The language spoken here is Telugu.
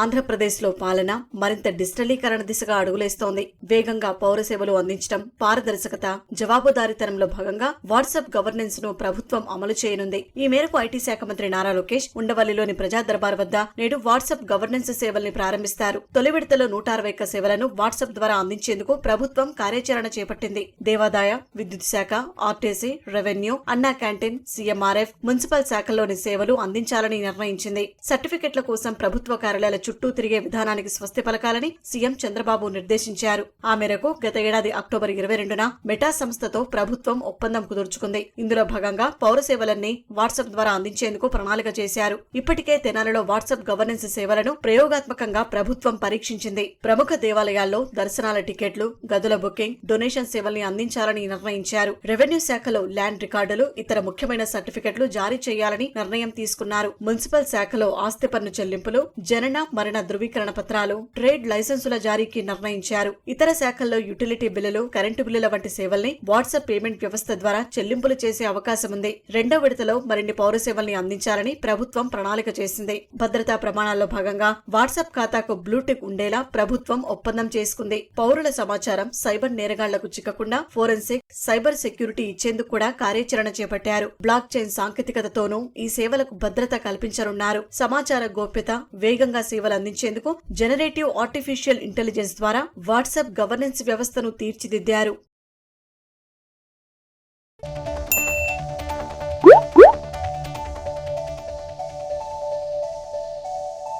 ఆంధ్రప్రదేశ్లో పాలన మరింత డిజిటలీకరణ దిశగా అడుగులేస్తోంది. వేగంగా పౌర సేవలు అందించడం పారదర్శకత జవాబుదారీతనంలో భాగంగా వాట్సాప్ గవర్నెన్స్ను ప్రభుత్వం అమలు చేయనుంది. ఈ మేరకు ఐటీ శాఖ మంత్రి నారా లోకేష్ ఉండవల్లిలోని ప్రజా దర్బార్ వద్ద నేడు వాట్సాప్ గవర్నెన్స్ సేవల్ని ప్రారంభిస్తారు. తొలి విడతలో నూట అరవై ఒక్క సేవలను వాట్సాప్ ద్వారా అందించేందుకు ప్రభుత్వం కార్యాచరణ చేపట్టింది. దేవాదాయ విద్యుత్ శాఖ RTC revenue Anna canteen CMRF municipal శాఖల్లోని సేవలు అందించాలని నిర్ణయించింది. సర్టిఫికెట్ల కోసం ప్రభుత్వ కార్యాలయాల చుట్టూ తిరిగే విధానానికి స్వస్తి పలకాలని సీఎం చంద్రబాబు నిర్దేశించారు. ఆ మేరకు గత ఏడాది అక్టోబర్ ఇరవై రెండున మెటా సంస్థతో ప్రభుత్వం ఒప్పందం కుదుర్చుకుంది. ఇందులో భాగంగా పౌర సేవలన్నీ వాట్సాప్ ద్వారా అందించేందుకు ప్రణాళిక చేశారు. ఇప్పటికే తెనాలలో వాట్సాప్ గవర్నెన్స్ సేవలను ప్రయోగాత్మకంగా ప్రభుత్వం పరీక్షించింది. ప్రముఖ దేవాలయాల్లో దర్శనాల టికెట్లు గదుల బుకింగ్ డొనేషన్ సేవల్ని అందించాలని నిర్ణయించారు. రెవెన్యూ శాఖలో ల్యాండ్ రికార్డులు ఇతర ముఖ్యమైన సర్టిఫికెట్లు జారీ చేయాలని నిర్ణయం తీసుకున్నారు. మున్సిపల్ శాఖలో ఆస్తి పన్ను చెల్లింపులు జనన మరణ ధృవీకరణ పత్రాలు ట్రేడ్ లైసెన్సుల జారీకి నిర్ణయించారు. ఇతర శాఖల్లో యుటిలిటీ బిల్లులు కరెంటు బిల్లుల వంటి సేవల్ని వాట్సాప్ పేమెంట్ వ్యవస్థ ద్వారా చెల్లింపులు చేసే అవకాశం ఉంది రెండో విడతలో మరిన్ని పౌర సేవల్ని అందించాలని ప్రభుత్వం ప్రణాళిక చేసింది. భద్రతా ప్రమాణాల్లో భాగంగా వాట్సాప్ ఖాతాకు బ్లూటిక్ ఉండేలా ప్రభుత్వం ఒప్పందం చేసుకుంది. పౌరుల సమాచారం సైబర్ నేరగాళ్ళకు చిక్కకుండా ఫోరెన్సిక్ సైబర్ సెక్యూరిటీ ఇచ్చేందుకు కూడా కార్యాచరణ చేపట్టారు. బ్లాక్ చైన్ సాంకేతికతతోనూ ఈ సేవలకు భద్రత కల్పించనున్నారు. సమాచార గోప్యత వేగంగా సేవలు అందించేందుకు జనరేటివ్ ఆర్టిఫిషియల్ ఇంటెలిజెన్స్ ద్వారా వాట్సాప్ గవర్నెన్స్ వ్యవస్థను తీర్చిదిద్దారు.